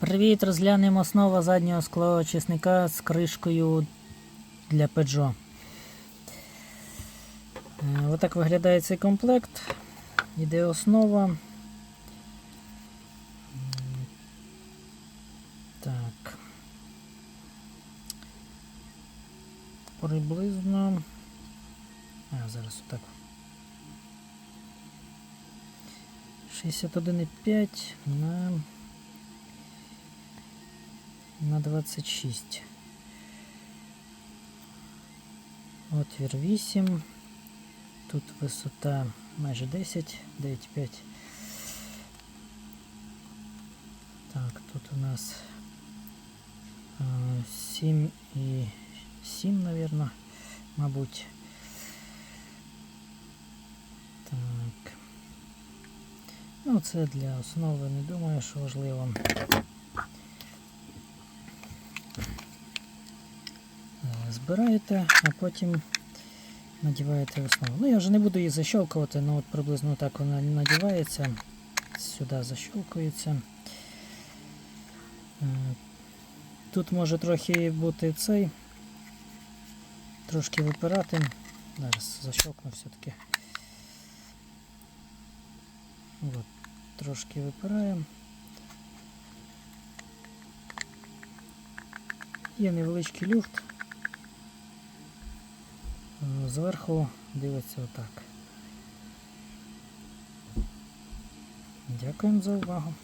Привіт, розглянемо основа заднього склоочисника з кришкою для Peugeot. Е, Отак виглядає цей комплект. Іде основа. Так. Приблизно. А, зараз отак. 61,5 на на 26. Отвір 8. Тут висота майже 10, 9,5. Так, тут у нас 7 і 7, наверное, мабуть. Так. Ну, це для основи, не думаю, що важливо. Збираєте, а потім надіваєте основу. Ну, я вже не буду її защелкувати, але от приблизно так вона надівається. Сюди защелкується. Е, Тут може трохи бути цей, трошки випирати. Зараз защелкну все-таки. От, трошки випираємо. Є невеличкий люфт. Зверху дивиться отак. Дякуємо за увагу.